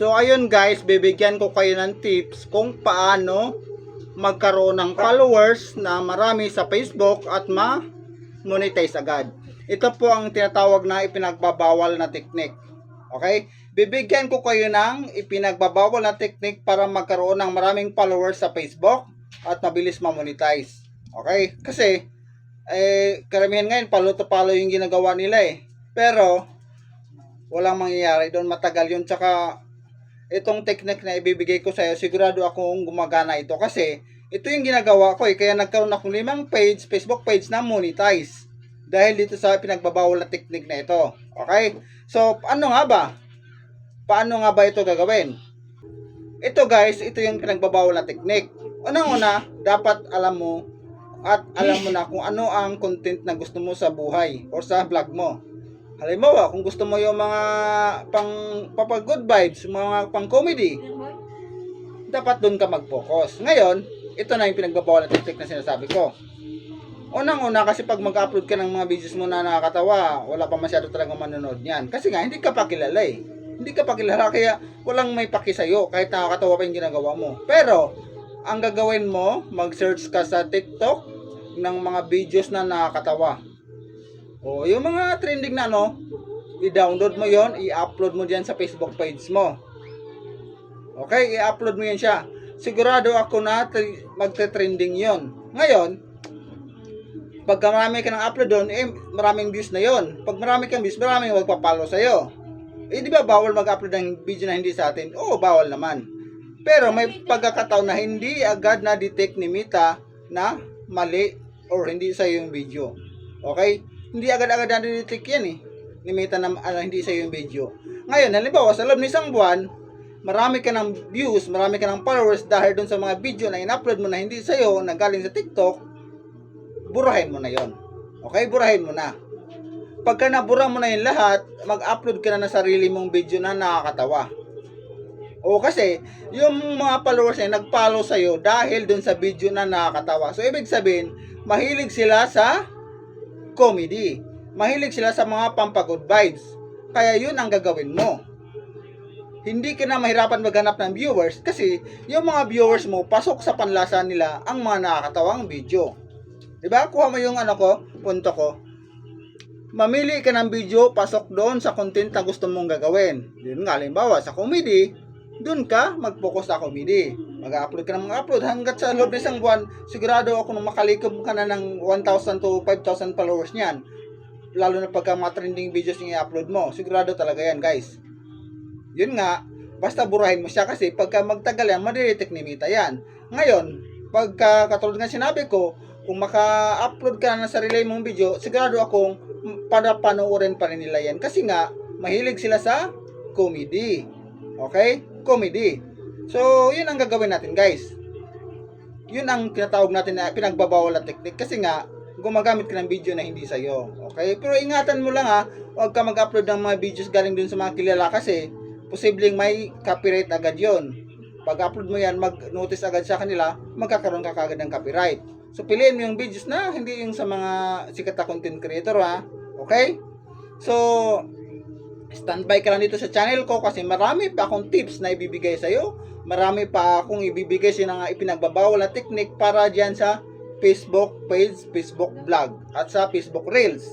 So ayun guys, bibigyan ko kayo ng tips kung paano magkaroon ng followers na marami sa Facebook at ma-monetize agad. Ito po ang tinatawag na ipinagbabawal na technique. Okay? Bibigyan ko kayo ng ipinagbabawal na technique para magkaroon ng maraming followers sa Facebook at mabilis ma-monetize. Okay? Kasi, eh, karamihan ngayon, palo-to-palo yung ginagawa nila eh. Pero, walang mangyayari doon. Matagal yun. Tsaka, itong technique na ibibigay ko sa'yo, sigurado akong gumagana ito. Kasi, ito yung ginagawa ko eh. Kaya nagkaroon akong limang page, Facebook page na monetize. Dahil dito sa pinagbabawal na technique na ito. Okay? So, ano nga ba? Paano nga ba ito gagawin? Ito guys, ito yung pinagbabawal na technique. Unang-una, dapat alam mo at alam mo na kung ano ang content na gusto mo sa buhay or sa vlog mo. Halimbawa, kung gusto mo yung mga pang papa good vibes, mga pang comedy, dapat doon ka mag-focus. Ngayon, ito na yung pinagbabawal na technique na sinasabi ko. Unang-una kasi pag mag-upload ka ng mga videos mo na nakakatawa, wala pa masyado talagang manonood niyan. Kasi nga, hindi ka pa kilala eh. Hindi ka pa kilala, kaya walang may paki sa'yo kahit nakakatawa pa yung ginagawa mo. Pero, ang gagawin mo, mag-search ka sa TikTok ng mga videos na nakakatawa. O, yung mga trending na ano, i-download mo yon, i-upload mo diyan sa Facebook page mo. Okay, i-upload mo yan siya. Sigurado ako na magte-trending yon. Ngayon, pagka marami ka ng upload doon, eh, maraming views na yon. Pag marami kang views, maraming magpa-follow sa'yo. Eh, di ba bawal mag-upload ng video na hindi sa atin? Oo, bawal naman. Pero may pagkakataon na hindi agad na detect ni Mita na mali or hindi sa yung video. Okay? Hindi agad-agad na detect yan eh. Ni Mita na ano, hindi sa yung video. Ngayon, halimbawa, sa loob ng isang buwan, marami ka ng views, marami ka ng followers dahil dun sa mga video na in-upload mo na hindi sa'yo, na galing sa TikTok, burahin mo na yon. Okay? Burahin mo na. Pagka nabura mo na yung lahat, mag-upload ka na ng sarili mong video na nakakatawa. O kasi, yung mga followers na nag-follow sa'yo dahil dun sa video na nakakatawa. So, ibig sabihin, mahilig sila sa comedy. Mahilig sila sa mga pampagood vibes. Kaya yun ang gagawin mo. Hindi ka na mahirapan maghanap ng viewers kasi yung mga viewers mo pasok sa panlasa nila ang mga nakakatawang video. 'Di ba? Kuha mo yung ano ko, punto ko. Mamili ka ng video pasok doon sa content na gusto mong gagawin. Yun nga, halimbawa sa comedy, doon ka mag-focus sa comedy. Mag-upload ka ng mga upload hanggat sa loob ng isang buwan, sigurado ako nung makalikom ka na ng 1,000 to 5,000 followers niyan. Lalo na pagka mga trending videos yung i-upload mo. Sigurado talaga yan, guys. Yun nga, basta burahin mo siya kasi pagka magtagal yan, madidetect ni Mita yan. Ngayon, pagka katulad nga sinabi ko, kung maka-upload ka na ng sarili mong video, sigurado akong para panoorin pa rin nila yan. Kasi nga, mahilig sila sa comedy. Okay? Comedy. So, yun ang gagawin natin guys. Yun ang tinatawag natin na pinagbabawal na technique. Kasi nga, gumagamit ka ng video na hindi sa'yo. Okay? Pero ingatan mo lang ha, huwag ka mag-upload ng mga videos galing dun sa mga kilala kasi posibleng may copyright agad yon. Pag-upload mo yan, mag-notice agad sa kanila, magkakaroon ka kagad ng copyright. So, piliin mo yung videos na hindi yung sa mga sikat na content creator ha. Okay? So, standby ka lang dito sa channel ko kasi marami pa akong tips na ibibigay sa iyo. Marami pa akong ibibigay sa mga ipinagbabawal na technique para diyan sa Facebook page, Facebook vlog at sa Facebook Reels.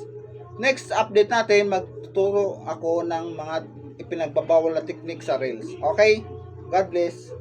Next update natin, magtuturo ako ng mga ipinagbabawal na technique sa Reels. Okay? God bless.